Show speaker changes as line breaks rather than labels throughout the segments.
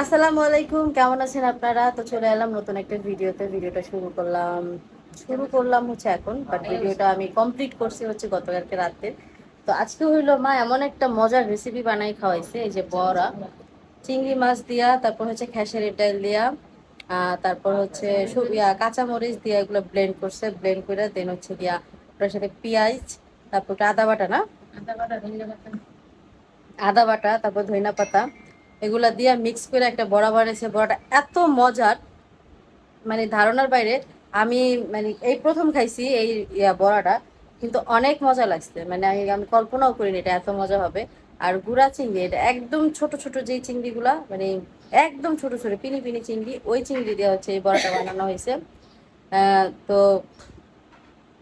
আসসালামু আলাইকুম কেমন আছেন আপনারা? তো চলে এলাম নতুন একটা ভিডিওতে। ভিডিওটা শুরু করলাম শুরু করলাম হচ্ছে এখন বাট ভিডিওটা আমি কমপ্লিট করছি হচ্ছে গতকালকে রাতে তো আজকে হইল মা এমন একটা মজার রেসিপি বানাই খাওয়াইছে এই যে বড়া। চিংড়ি মাছ দিয়া তারপর হচ্ছে খেসারির ডাল দিয়া আহ, তারপর হচ্ছে কাঁচামরিচ দিয়া এগুলো ব্লেন্ড করছে ব্লেন্ড করে দেন হচ্ছে দিয়া ওটার সাথে পেঁয়াজ তারপর আদা বাটা না? আদা বাটা তারপর ধইনা পাতা। এগুলা দিয়ে মিক্স করে একটা বড়া বানিয়েছে। বড়াটা এত মজার। মানে ধারণার বাইরে আমি মানে এই প্রথম খাইছি এই বড়াটা, কিন্তু অনেক মজা লাগছে। মানে আমি আমি কল্পনাও করিনি এটা এত মজা হবে। আর গুড়া চিংড়ি, এটা একদম ছোট ছোট যেই চিংড়িগুলা মানে একদম ছোট ছোট, পিনি পিনি চিংড়ি, ওই চিংড়ি দিয়ে হচ্ছে এই বড়াটা বানানো হয়েছে। তো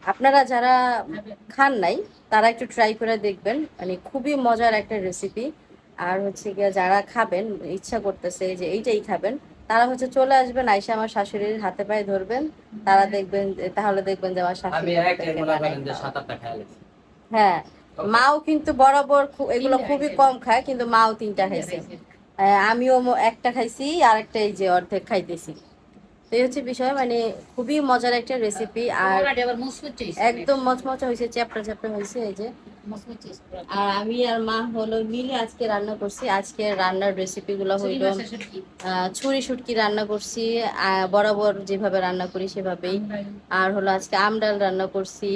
আপনারা যারা খান নাই, তারা একটু ট্রাই করে দেখবেন। মানে খুবই মজার একটা রেসিপি আর হচ্ছে গিয়ে যারা খাবেন ইচ্ছা করতেছে যে এইটাই খাবেন তারা হচ্ছে চলে আসবেন আইসা আমার শাশুড়ির হাতে পায়ে ধরবেন তারা দেখবেন তাহলে দেখবেন যে আমার শাশুড়ি হ্যাঁ মাও কিন্তু বরাবর এগুলো খুবই কম খায় কিন্তু মাও তিনটা খাইছে। আহ, আমিও একটা খাইছি আর একটা এই যে অর্ধেক খাইতেছি। তো এই হচ্ছে বিষয় মানে খুবই মজার একটা রেসিপি আর একদম মচমচা হয়েছে চ্যাপটা চ্যাপটা হয়েছে এই যে। আর আমি আর মা হলো মিলে আজকে রান্না করছি। আজকে রান্নার রেসিপি গুলো হইল ছুরি শুটকি রান্না করছি বরাবর যেভাবে রান্না করি সেভাবেই। আর হলো আজকে আমডাল রান্না করছি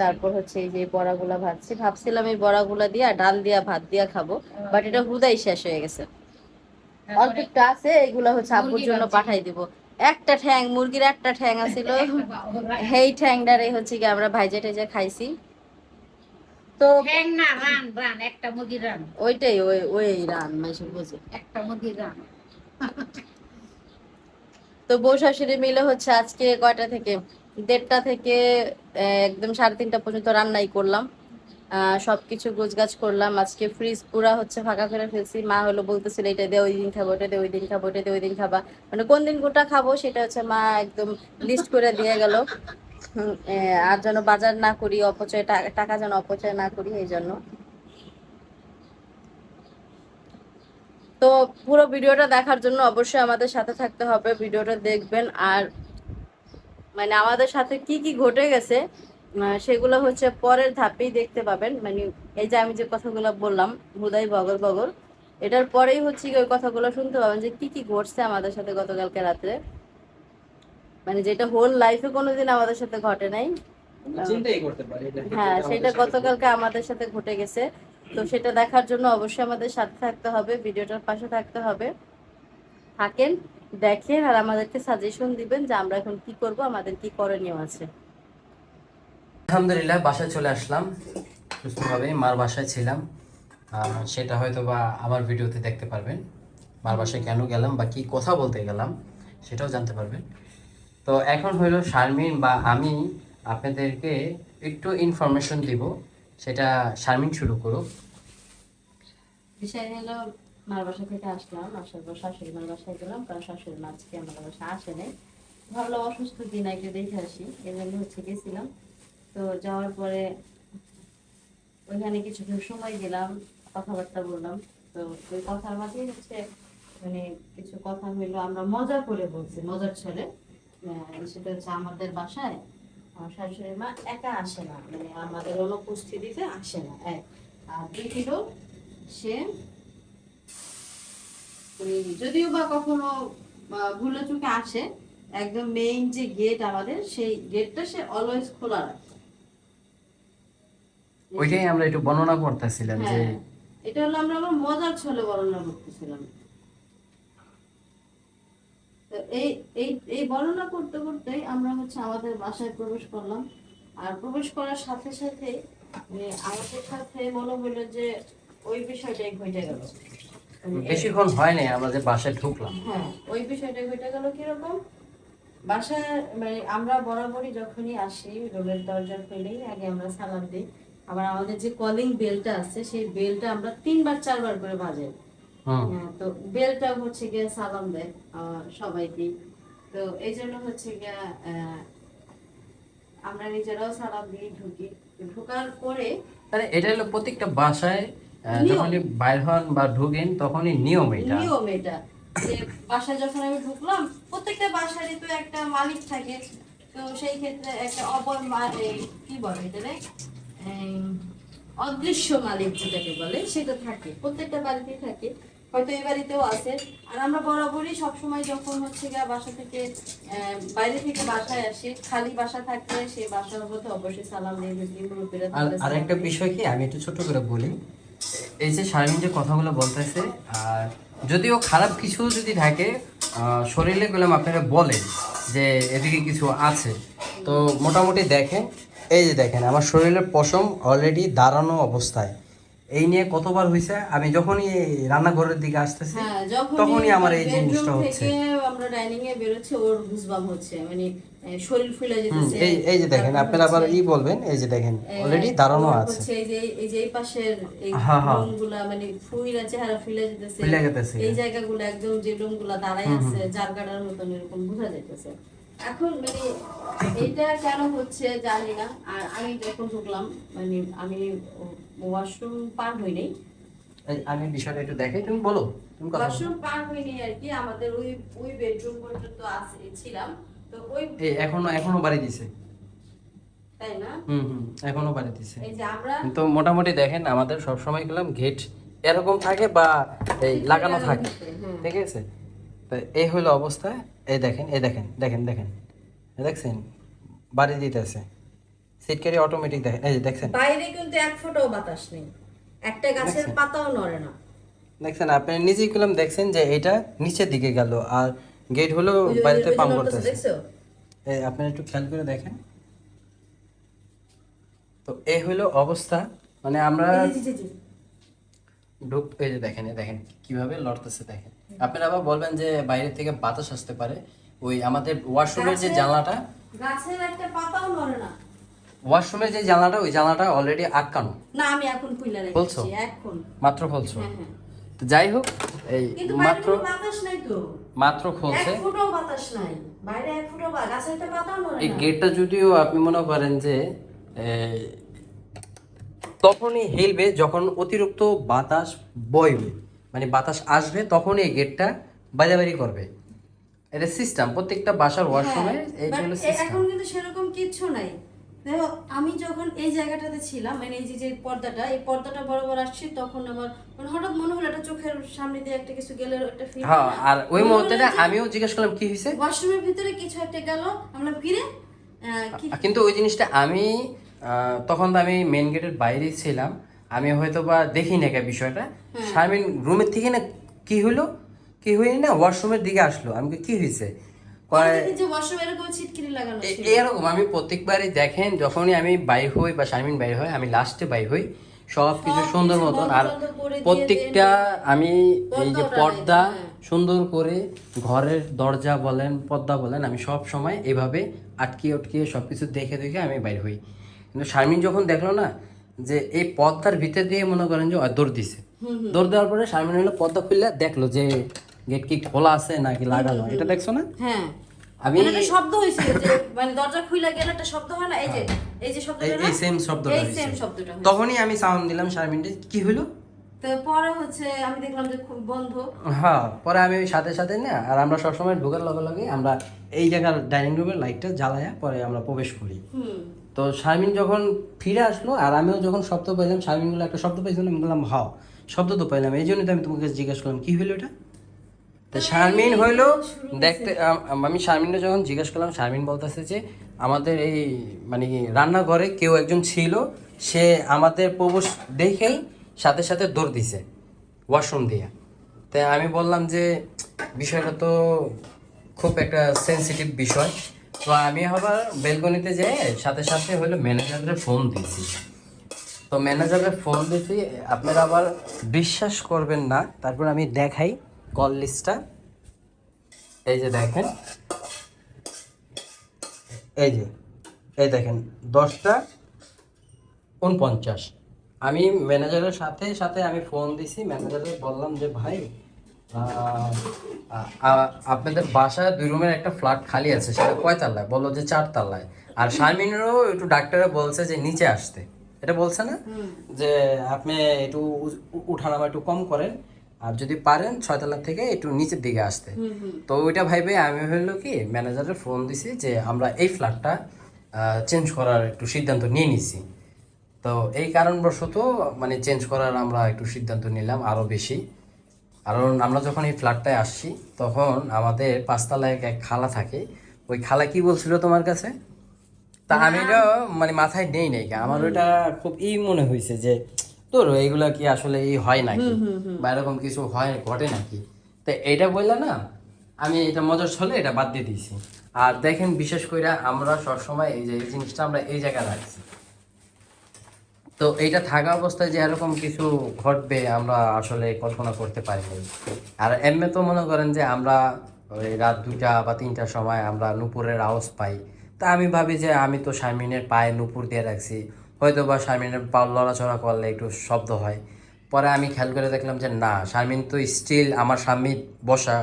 তারপর হচ্ছে এই যে বড়াগুলা ভাজছি। ভাবছিলাম এই বড়াগুলা দিয়া ডাল দিয়া ভাত দিয়া খাব বাট এটা হুদাই শেষ হয়ে গেছে। অল্প একটু আছে এগুলা হচ্ছে আব্বুর জন্য পাঠাই দিব। একটা ঠ্যাং মুরগির একটা ঠ্যাং আছিল। সেই ঠ্যাংটারে হচ্ছে কি আমরা ভাইজে টাইজে খাইছি। তো
ঠ্যাং না রান রান একটা মুরগির রান।
ওইটাই ওই ওই রান বুঝে
একটা মুরগির রান।
তো বউ শাশুড়ি মিলে হচ্ছে আজকে কয়টা থেকে? দেড়টা থেকে একদম সাড়ে তিনটা পর্যন্ত রান্নাই করলাম। আহ, সবকিছু গোছগাছ করলাম। আজকে ফ্রিজ পুরা হচ্ছে ফাঁকা করে ফেলছি। মা হলো বলতেছিল এটা দিয়ে ওই দিন খাব এটা দিয়ে ওই দিন খাব এটা দিয়ে ওই দিন খাবা। মানে কোন দিন গোটা খাব সেটা হচ্ছে মা একদম লিস্ট করে দিয়ে গেল। আর যেন বাজার না করি, অপচয় টাকা যেন অপচয় না করি, এই জন্য। তো পুরো ভিডিওটা দেখার জন্য অবশ্যই আমাদের সাথে থাকতে হবে, ভিডিওটা দেখবেন। আর মানে আমাদের সাথে কি কি ঘটে গেছে সেগুলো হচ্ছে পরের ধাপেই দেখতে পাবেন। মানে এই যে আমি যে কথাগুলো বললাম, হুদাই বগর বগর এটার পরেই হচ্ছে ওই কথাগুলো শুনতে পাবেন যে কি কি ঘটছে আমাদের সাথে গতকালকে রাত্রে। মানে যেটা হোল লাইফে কোনোদিন আমাদের সাথে ঘটে নাই।
চিন্তাই করতে পারি এটা।
হ্যাঁ সেটা গতকালকে আমাদের সাথে ঘটে গেছে। তো সেটা দেখার জন্য অবশ্যই আমাদের সাথে থাকতে হবে ভিডিওটার পাশে থাকতে হবে। থাকেন দেখেন আর আমাদেরকে সাজেশন দিবেন যে আমরা এখন কি করব আমাদের কি করণীয় আছে।
আলহামদুলিল্লাহ বাসায় চলে আসলাম। সুস্থভাবে মার বাসায় ছিলাম। সেটা হয়তো বা আমার ভিডিওতে দেখতে পারবেন। মার বাসায় কেন গেলাম বা কি কথা বলতে গেলাম সেটাও জানতে পারবেন। তো এখন হইল শারমিন বা আমি আপনাদেরকে একটু ইনফরমেশন দিব। সেটা শারমিন শুরু করুক।
বিষয় হলো, মার বাসা থেকে আসলাম, আসার পর শাশুড়ি মার বাসায় গেলাম, কারণ শাশুড়ি মা আজকে আমার বাসায় আসে নাই। ভাবলাম অসুস্থ দিন একটু দেখে আসি এই জন্য হচ্ছে গেছিলাম। তো যাওয়ার পরে ওইখানে কিছুক্ষণ সময় দিলাম, কথাবার্তা বললাম। তো ওই কথার মাঝেই হচ্ছে মানে কিছু কথা হইল, আমরা মজা করে বলছি, মজার ছলে। সেটা হচ্ছে আমাদের বাসায় আমার শাশুড়ি মা একা আসে না মানে আমাদের অনুপস্থিতিতে আসে না এক। আর দুই সে যদিও বা কখনো ভুলে চুকে আসে একদম মেইন যে গেট আমাদের সেই গেটটা সে অলওয়েজ খোলা রাখে।
ওইটাই আমরা একটু বর্ণনা করতেছিলাম যে
হ্যাঁ এটা হলো আমরা আমার মজার ছলে বর্ণনা করতেছিলাম। তো এই এই এই বর্ণনা করতে করতে আমরা হচ্ছে আমাদের বাসায় প্রবেশ করলাম। আর প্রবেশ করার সাথে সাথে মানে আমাদের সাথে মনে হলো যে ওই বিষয়টাই ঘটে গেল। মানে
বেশিক্ষণ হয় নাই আমরা যে বাসায় ঢুকলাম।
হ্যাঁ ওই বিষয়টা ঘটে গেল কীরকম? বাসায় মানে আমরা বরাবরই যখনই আসি রুমের দরজা খুলেই আগে আমরা সালাম দিই। আবার আমাদের যে কলিং বেলটা আছে সেই বেলটা আমরা তিনবার চারবার করে বাজে
হুম
হ্যাঁ, তো বেলটা হচ্ছে গিয়ে সালাম দেয় আহ, সবাইকেই তো এই জন্য হচ্ছে গিয়া আমরা নিজেরাও সালাম দিয়ে ঢুকি। ঢোকার পরে
তাহলে এটা হলো প্রত্যেকটা বাসায়। যখনই বাইর হন বা ঢুকেন তখনই নিয়ম এটা।
নিয়ম এটা। যে বাসায় যখন আমি ঢুকলাম প্রত্যেকটা বাসারই তো একটা মালিক থাকে। তো সেই ক্ষেত্রে একটা অপর কি বলে এটা অদৃশ্য মালিক যেটাকে বলে সেটা থাকে প্রত্যেকটা বাড়িতেই থাকে। হয়তো এই বাড়িতেও আছে। আর আমরা বরাবরই সবসময় যখন হচ্ছে গিয়া বাসা থেকে বাইরে থেকে বাসায় আসি খালি বাসা থাকলে সেই বাসার মধ্যে অবশ্যই সালাম মুরব্বীরা
আর একটা বিষয় কি আমি একটু ছোট করে বলি। এই যে শারীন যে কথাগুলো বলতেছে আর যদিও খারাপ কিছু যদি থাকে আহ, শরীরে গেলাম আপনারা বলেন যে এদিকে কিছু আছে। তো মোটামুটি দেখেন এই যে দেখেন আমার শরীরের পশম অলরেডি দাঁড়ানো অবস্থায়। এই নিয়ে কতবার হয়েছে আমি যখনই রান্নাঘরের দিকে আসতেছি
হ্যাঁ,
তখনই আমার এই জিনিসটা হচ্ছে।
আমরা ডাইনিং এ বেরোচ্ছে ওর গুজবাম হচ্ছে মানে শরীর ফুলে যেতেছে।
এই এই যে দেখেন আপনারা আবার ই বলবেন এই যে দেখেন অলরেডি দাঁড়ানো আছে।
এই যে এই যে এই পাশের এই। লোমগুলা মানে ফুইরা চেহারা ফুলে যেতেছে
ফুলে যেতেছে।
এই জায়গাগুলো একদম যে লোমগুলা দাঁড়ায় আছে জারগাটার মতন এরকম বোঝা যাইতেছে। এখন মানে এটা কেন হচ্ছে জানি না। আর আমি যখন ঢুকলাম মানে আমি ওয়াশরুম পার হই নাই
আমি বিষয়টা একটু দেখাই তুমি বলো তুমি কথা
ওয়াশরুম পার হয়নি আর কি আমাদের ওই ওই বেডরুম পর্যন্ত আছে ছিলাম। তো ওই
এখনও এখনও বাড়ি দিছে।
তাই না?
হুম হুম এখনও বাড়ি দিছে।
এই যে আমরা
তো মোটামুটি দেখেন আমাদের সব সময় গেলাম গেট এরকম থাকে বা এই লাগানো থাকে।
হুম।
ঠিক আছে? তো এই হলো অবস্থা। এই দেখেন এই দেখেন দেখেন দেখেন। দেখছেন? বাড়ি দিতেছে। সিটকারি অটোমেটিক দেখেন। এই দেখছেন?
বাইরে কিন্তু এক ফোঁটাও বাতাস নেই। একটা গাছের পাতাও নড়ে না।
দেখছেন? আপনি নিজেই করলাম দেখছেন যে এটা নিচের দিকে গেল আর গেট হলো বাড়িতে পাম্প করতেছে।
দেখছ
এই আপনি একটু খেয়াল করে দেখেন। তো এই হলো অবস্থা। মানে আমরা ঢুক এই যে দেখেন দেখেন কীভাবে লড়তেছে দেখেন। আপনারা আবার বলবেন যে বাইরে থেকে বাতাস আসতে পারে ওই আমাদের ওয়াশরুমের যে জানলাটা
গাছের একটা পাতাও নড়ে না।
ওয়াশরুমের যে জানলাটা ওই জানলাটা অলরেডি আটকানো
না আমি এখন খুলে
বলছো?
রেখেছি এখন।
মাত্র খুলছো
হ্যাঁ হ্যাঁ।
তো যাই হোক এই মাত্র
বাতাস নাই তো।
মাত্র
এক ফুটও বাতাস নাই। বাইরে এক ফুটও গাছের একটা পাতাও নড়ে
এই গেটটা যদিও আপনি মনে করেন যে তখনই হেলবে যখন অতিরিক্ত বাতাস বইবে। মানে বাতাস আসবে তখনই এই গেটটা বাজাবাড়ি করবে। এটা সিস্টেম প্রত্যেকটা বাসার ওয়াশরুমে
হ্যাঁ,
এই
এ-
সিস্টেম
এখন কিন্তু সেরকম কিচ্ছু নাই। দেখো আমি যখন এই জায়গাটাতে ছিলাম মানে এই যে যে পর্দাটা এই পর্দাটা বরাবর আসছি তখন আমার মানে হঠাৎ মনে হলো একটা চোখের সামনে দিয়ে একটা কিছু গেলে একটা ফিল
হ্যাঁ আর ওই মুহূর্তে আমিও জিজ্ঞেস করলাম কি হয়েছে
ওয়াশরুমের ভিতরে কিছু একটা গেল আমরা ফিরে
কিন্তু ওই জিনিসটা আমি তখন তো আমি মেন গেটের বাইরেই ছিলাম। আমি হয়তো বা দেখি না কে বিষয়টা। শারমিন রুমের থেকে না কি হলো কি হয়নি না ওয়াশরুমের দিকে আসলো। আমি বলি, কি হয়েছে
এরকম
আমি প্রত্যেকবারই দেখেন যখনই আমি বাইর হই বা শারমিন বাইর হয় আমি লাস্টে বাইর হই। সব কিছু সুন্দর মতন আর প্রত্যেকটা আমি এই যে পর্দা
হ্যাঁ।
সুন্দর করে ঘরের দরজা বলেন পর্দা বলেন আমি সব সময় এভাবে আটকিয়ে উটকিয়ে সব কিছু দেখে দেখে আমি বাইর হই। কিন্তু শারমিন যখন দেখল না যে এই পর্দার ভিতর দিয়ে মনে করেন যে দৌড় দিছে। দৌড় দেওয়ার পরে শারমিন হলো পর্দা খুললে দেখল যে গেট কি খোলা আছে নাকি লাগানো। এটা দেখছ না?
হ্যাঁ।
আমি
একটা শব্দ যে মানে দরজা খুলে গেলে একটা শব্দ হয় না? এই যে এই যে শব্দটা
এই সেম শব্দটা
এই সেম শব্দটা
তখনই আমি সাউন্ড দিলাম শারমিনটে কি হলো
তো পরে হচ্ছে আমি দেখলাম যে খুব বন্ধ।
হ্যাঁ পরে আমি সাথে সাথে না আর আমরা সবসময় ঢোকার লগে লগে আমরা এই জায়গার ডাইনিং রুমের লাইটটা জ্বালায়া পরে আমরা প্রবেশ করি।
হুম।
তো শারমিন যখন ফিরে আসলো আর আমিও যখন শব্দ পাইলাম শারমিন বলে একটা শব্দ পাইছিলাম আমি বললাম হাও শব্দ তো পাইলাম এই জন্যই তো আমি তোমাকে জিজ্ঞেস করলাম কি হইল এটা? তো শারমিন হইল দেখতে আমি শারমিনকে যখন জিজ্ঞেস করলাম শারমিন বলতেছে যে আমাদের এই মানে কি রান্নাঘরে কেউ একজন ছিল সে আমাদের প্রবেশ দেখেই সাথে সাথে দৌড় দিছে ওয়াশরুম দিয়ে। তাই আমি বললাম যে বিষয়টা তো খুব একটা সেনসিটিভ বিষয়। তো আমি আবার বেলকনিতে যেয়ে সাথে সাথে হলো ম্যানেজারের ফোন দিয়েছি। তো ম্যানেজারের ফোন দিয়েছি আপনারা আবার বিশ্বাস করবেন না, তারপর আমি দেখাই কল লিস্টটা এই যে দেখেন। এই যে, এই দেখেন, দশটা উনপঞ্চাশ। আমি ম্যানেজারের সাথে সাথে আমি ফোন দিছি, ম্যানেজারকে বললাম যে, ভাই আপনাদের বাসায় দুই রুমের একটা ফ্ল্যাট খালি আছে সেটা কয় তাল্লায়? বলল যে চার তাল্লায়। আর শারমিনেরও একটু ডাক্তারে বলছে যে নিচে আসতে। এটা বলছে না? যে আপনি একটু উঠানামা একটু কম করেন আর যদি পারেন ছয়তলা থেকে একটু নিচের দিকে আসতে। তো ওইটা ভাইবে আমি হইল কি ম্যানেজারের ফোন দিছি যে আমরা এই ফ্ল্যাটটা চেঞ্জ করার একটু সিদ্ধান্ত নিয়ে নিছি। তো এই কারণবশত মানে চেঞ্জ করার আমরা একটু সিদ্ধান্ত নিলাম আরও বেশি। কারণ আমরা যখন এই ফ্ল্যাটটায় আসছি তখন আমাদের পাঁচতলায় এক খালা থাকে। ওই খালা কি বলছিল তোমার কাছে? তা আমি এটা মানে মাথায় নেই নাই আমার ওটা খুব ই মনে হয়েছে যে তোর এইগুলা কি আসলে এই হয় নাকি? বা এরকম কিছু হয় ঘটে নাকি? তো এটা বললে না আমি এটা মজার ছলে এটা বাদ দিয়ে দিয়েছি। আর দেখেন বিশেষ করে আমরা সবসময় এই যে এই জিনিসটা আমরা এই জায়গায় রাখছি। তো এইটা থাকা অবস্থায় যে এরকম কিছু ঘটবে আমরা আসলে কল্পনা করতে পারিনি। আর এমনি তো মনে করেন যে আমরা ওই রাত দুটা বা তিনটার সময় আমরা নুপুরের আওয়াজ পাই। তা আমি ভাবি যে আমি তো শারমিনের পায়ে নুপুর দিয়ে রাখছি। হয়তো বা শারমিনের পা লড়াচড়া করলে একটু শব্দ হয়। পরে আমি খেয়াল করে দেখলাম যে না, শারমিন তো স্টিল আমার স্বামী বসা।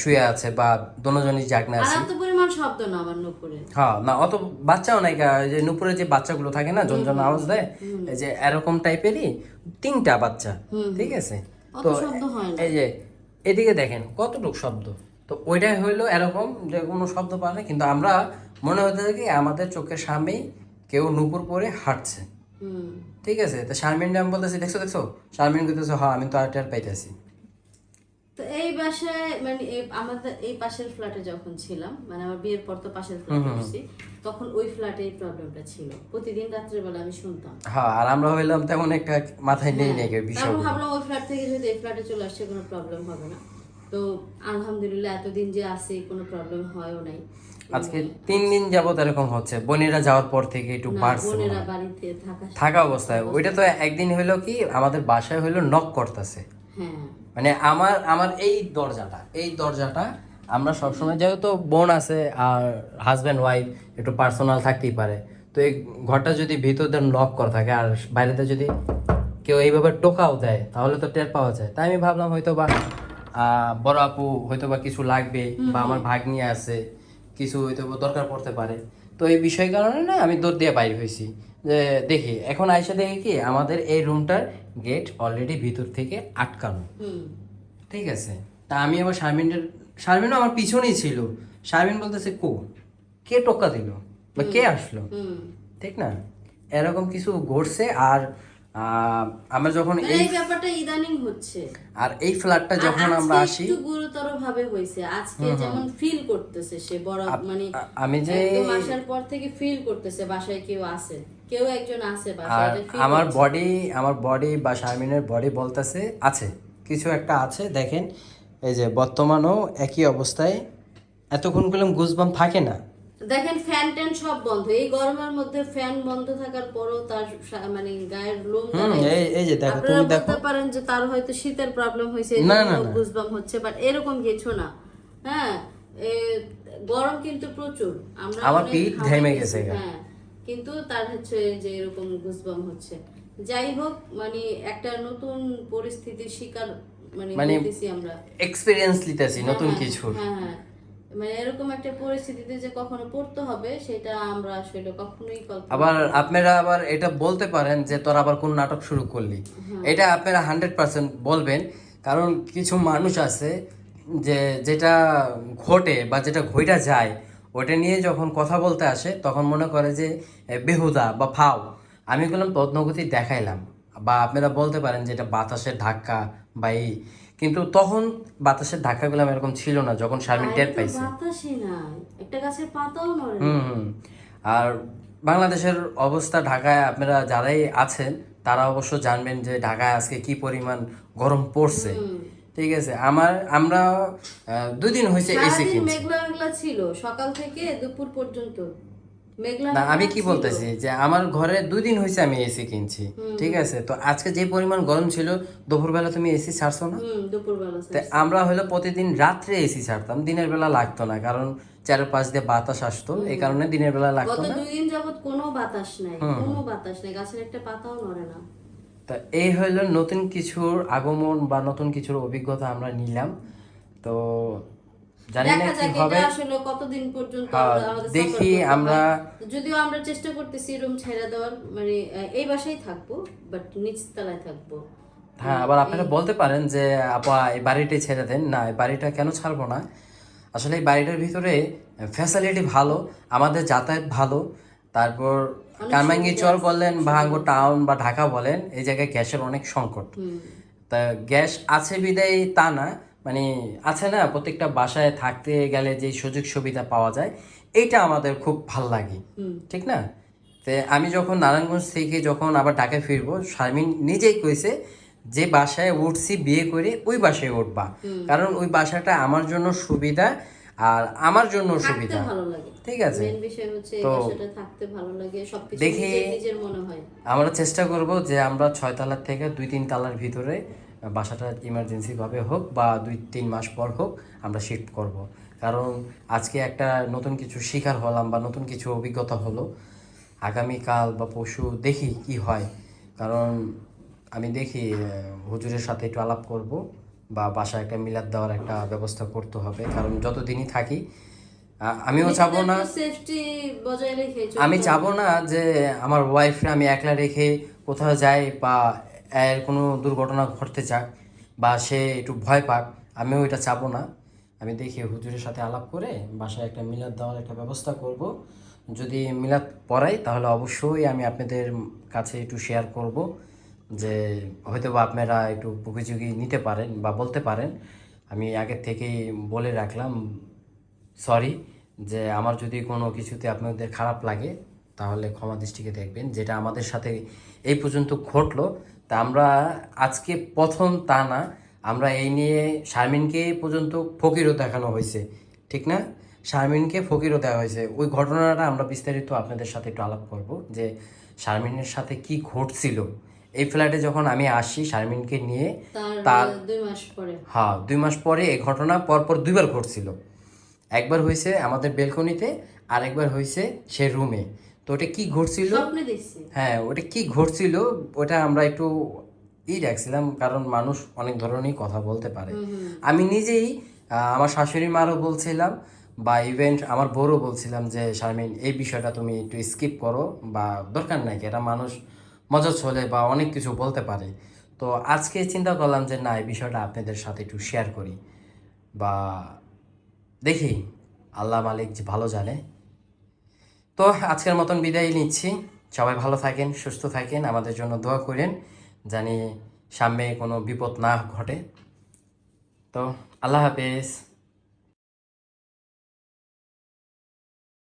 শুয়ে আছে বা দোনোজনই জাগনা আছে।
এত পরিমাণ শব্দ না নুপুরে
হ্যাঁ না অত বাচ্চাও নাই যে নুপুরের যে বাচ্চাগুলো থাকে না জন আওয়াজ দেয় এই যে এরকম টাইপেরই তিনটা বাচ্চা ঠিক আছে? তো এই যে এদিকে দেখেন কতটুকু শব্দ? তো ওইটাই হইল এরকম যে কোনো শব্দ না কিন্তু আমরা মনে হতে কি আমাদের চোখের সামনেই কেউ নুপুর পরে হাঁটছে। ঠিক আছে? তো শারমিন আমি বলতেছি দেখছ দেখছ? শারমিন বলতেছে হ্যাঁ আমি তো আর টের পাইতেছি।
তো এই বাসায় মানে আমাদের এই পাশের ফ্ল্যাটে যখন ছিলাম মানে আমার বিয়ের পর তো পাশের ফ্ল্যাটে উঠছি তখন ওই ফ্ল্যাটে এই প্রবলেমটা ছিল। প্রতিদিন রাত্রের বেলা আমি শুনতাম।
হ্যাঁ আর আমরা হইলাম তেমন একটা মাথায় নেই নাকি
তারপর
বিষয়
ভাবলাম ওই ফ্ল্যাট থেকে যদি এই ফ্ল্যাটে চলে আসছে কোনো প্রবলেম হবে না। তো আলহামদুলিল্লাহ এতদিন যে আসি কোনো প্রবলেম হয়ও নাই।
আজকে তিন দিন যাবত এরকম হচ্ছে। বোনেরা যাওয়ার পর থেকে একটু বাড়ছে।
বোনেরা বাড়িতে থাকা
থাকা অবস্থায়। ওইটা তো একদিন হইল কি আমাদের বাসায় হইল নক করতেছে।
হ্যাঁ।
মানে আমার আমার এই দরজাটা এই দরজাটা আমরা সবসময় যেহেতু বোন আছে আর হাজব্যান্ড ওয়াইফ একটু পার্সোনাল থাকতেই পারে তো এই ঘরটা যদি ভিতর দিয়ে লক করা থাকে আর বাইরেতে যদি কেউ এইভাবে টোকাও দেয় তাহলে তো টের পাওয়া যায়। তাই আমি ভাবলাম হয়তো বা আহ, বড় আপু হয়তো বা কিছু লাগবে বা আমার ভাগ্নি আছে কিছু হয়তো বা দরকার পড়তে পারে। তো এই বিষয় কারণে না আমি দৌড় দিয়ে বাইর হয়েছি। যে দেখি এখন আইসা দেখে কি আমাদের এই রুমটার গেট অলরেডি ভিতর থেকে আটকানো। ঠিক আছে? তা আমি আবার শারমিনের শারমিনও আমার পিছনেই ছিল। শারমিন বলতেছে কো? কে টোকা দিল? বা কে আসলো? ঠিক না? এরকম কিছু ঘটছে। আর আমরা যখন
মানে
এই
ব্যাপারটা ইদানিং হচ্ছে।
আর এই ফ্ল্যাটটা যখন আমরা আসি
একটু গুরুতর ভাবে আজকে যেমন ফিল করতেছে সে বড় মানে
আমি যে
আসার পর থেকে ফিল করতেছে বাসায় কেউ আছে। কেউ একজন আছে বাসায়
আমার বডি আমার বডি বা শারমিনের বডি বলতেছে আছে কিছু একটা আছে দেখেন এই যে বর্তমানেও একই অবস্থায় এতক্ষণ করলাম গুজবাম থাকে না।
দেখেন ফ্যান ট্যান সব বন্ধ। এই গরমের মধ্যে ফ্যান বন্ধ থাকার পরও তার মানে গায়ের লোম
এই যে দেখো তুমি দেখো।
বলতে পারেন যে তার হয়তো শীতের প্রবলেম হয়েছে
না, না, না।
গুজবাম হচ্ছে বাট এরকম কিছু না। হ্যাঁ গরম কিন্তু প্রচুর। আমরা
আমার পিঠ
ঘেমে গেছে হ্যাঁ কিন্তু তার হচ্ছে যে এরকম গুজবাম হচ্ছে। যাই হোক মানে একটা নতুন পরিস্থিতির শিকার মানে
মানে
আমরা।
এক্সপিরিয়েন্স নিতেছি নতুন কিছু।
হ্যাঁ হ্যাঁ। মানে এরকম একটা পরিস্থিতিতে যে কখনো পড়তে হবে সেটা আমরা আসলে কখনোই কল্পনা
আবার আপনারা আবার এটা বলতে পারেন যে তোর আবার কোন নাটক শুরু করলি। এটা আপনারা হান্ড্রেড পার্সেন্ট বলবেন। কারণ কিছু মানুষ আছে যে যেটা ঘটে বা যেটা ঘইটা যায় ওটা নিয়ে যখন কথা বলতে আসে তখন মনে করে যে বেহুদা বা ফাও আমি বললাম তদ্নগতি দেখাইলাম। বা আপনারা বলতে পারেন যে এটা বাতাসের ধাক্কা বা এই কিন্তু তখন বাতাসের ধাক্কাগুলো এরকম ছিল না যখন শারমিন টের পাইছে।
একটা গাছের পাতাও নড়ে
হুম। আর বাংলাদেশের অবস্থা ঢাকায় আপনারা যারাই আছেন তারা অবশ্য জানবেন যে ঢাকায় আজকে কি পরিমাণ গরম পড়ছে। ঠিক আছে আমার আমরা দুদিন হয়েছে এসি কিনছি
মেঘলা মেঘলা ছিল। সকাল থেকে দুপুর পর্যন্ত।
না আমি কি বলতেছি যে আমার ঘরে দুই দিন হয়েছে আমি এসি কিনছি ঠিক আছে? তো আজকে যে পরিমাণ গরম ছিল দুপুরবেলা তুমি এসি ছাড়ছো না? তো আমরা হলো প্রতিদিন রাত্রে এসি ছাড়তাম দিনের বেলা লাগতো না কারণ চারপাশ দিয়ে বাতাস আসতো এই কারণে দিনের বেলা লাগতো না।
দুই দিন যাবত কোনো বাতাস নাই কোনো বাতাস নাই গাছের একটা পাতাও নড়ে না।
তা এই হইল নতুন কিছুর আগমন বা নতুন কিছুর অভিজ্ঞতা আমরা নিলাম। তো জানি না কি হবে
আসলে কতদিন পর্যন্ত
হ্যাঁ, দেখি আমরা
যদিও আমরা চেষ্টা করতেছি রুম ছেড়ে দেওয়ার মানে এই বাসায় থাকব বাট নিচ তলায় থাকব।
হ্যাঁ আবার আপনারা বলতে পারেন যে আপা এই বাড়িটাই ছেড়ে দেন। না এই বাড়িটা কেন ছাড়বো না? আসলে এই বাড়িটার ভিতরে ফ্যাসিলিটি ভালো আমাদের যাতায়াত ভালো তারপর কারমাঙ্গি চর বললেন ভাঙ্গো টাউন বা ঢাকা বলেন এই জায়গায় গ্যাসের অনেক সংকট। তা গ্যাস আছে বিদায় তা না মানে আছে না প্রত্যেকটা বাসায় থাকতে গেলে যে সুযোগ সুবিধা পাওয়া যায় এইটা আমাদের খুব ভালো লাগে। ঠিক না? তে আমি যখন নারায়ণগঞ্জ থেকে যখন আবার ঢাকায় ফিরবো শারমিন নিজেই কইছে যে বাসায় উঠছি বিয়ে করে ওই বাসায় উঠবা। কারণ ওই বাসাটা আমার জন্য সুবিধা আর আমার জন্য সুবিধা। ঠিক আছে? তো দেখি- আমরা চেষ্টা করব যে আমরা ছয় তলার থেকে দুই তিন তলার ভিতরে বাসাটা ইমার্জেন্সি ভাবে হোক বা দুই তিন মাস পর হোক আমরা শিফট করব। কারণ আজকে একটা নতুন কিছু শিকার হলাম বা নতুন কিছু অভিজ্ঞতা হলো। আগামীকাল বা পশু দেখি কি হয়। কারণ আমি দেখি হুজুরের সাথে একটু আলাপ করব বা বাসায় একটা মিলাদ দেওয়ার একটা ব্যবস্থা করতে হবে। কারণ যতদিনই থাকি আমিও চাবো না।
সেফটি বজায় রেখে
আমি। চাবো না যে আমার ওয়াইফকে আমি একলা রেখে কোথাও যাই বা এর কোনো দুর্ঘটনা ঘটতে চাক বা সে একটু ভয় পাক, আমিও এটা চাবো না। আমি দেখি হুজুরের সাথে আলাপ করে বাসায় একটা মিলাদ দেওয়ার একটা ব্যবস্থা করব। যদি মিলাদ পড়াই তাহলে অবশ্যই আমি আপনাদের কাছে একটু শেয়ার করব যে হয়তো বা আপনারা একটু প্রতিযোগী নিতে পারেন বা বলতে পারেন। আমি আগের থেকেই বলে রাখলাম সরি যে আমার যদি কোনো কিছুতে আপনাদের খারাপ লাগে তাহলে ক্ষমা দৃষ্টিকে দেখবেন, যেটা আমাদের সাথে এই পর্যন্ত ঘটলো। তা আমরা আজকে প্রথম তা না আমরা এই নিয়ে শারমিনকে পর্যন্ত ফকিরও দেখানো হয়েছে ঠিক না? শারমিনকে ফকিরও দেওয়া হয়েছে। ওই ঘটনাটা আমরা বিস্তারিত আপনাদের সাথে একটু আলাপ করব যে শারমিনের সাথে কি ঘটছিল। এই ফ্ল্যাটে যখন আমি আসি শারমিনকে নিয়ে
তার দুই মাস পরে।
হ্যাঁ দুই মাস পরে এই ঘটনা পরপর দুইবার ঘটছিল। একবার হয়েছে আমাদের বেলকনিতে আর একবার হয়েছে সে রুমে। তো ওটা কি ঘটছিল হ্যাঁ ওটা কি ঘটছিল ওটা আমরা একটু ই রাখছিলাম কারণ মানুষ অনেক ধরনেরই কথা বলতে পারে। আমি নিজেই আমার শাশুড়ি মারও বলছিলাম বা ইভেন্ট আমার বড়ও বলছিলাম যে শারমিন এই বিষয়টা তুমি একটু স্কিপ করো বা দরকার নাই কি এটা মানুষ মজা চলে বা অনেক কিছু বলতে পারে। তো আজকে চিন্তা করলাম যে না এই বিষয়টা আপনাদের সাথে একটু শেয়ার করি বা দেখি আল্লাহ মালিক যে ভালো জানে তো আজকের মতন বিদায় নিচ্ছি। সবাই ভালো থাকেন, সুস্থ থাকেন, আমাদের জন্য দোয়া করেন, জানি সামনে কোনো বিপদ না ঘটে। তো আল্লাহ হাফেজ।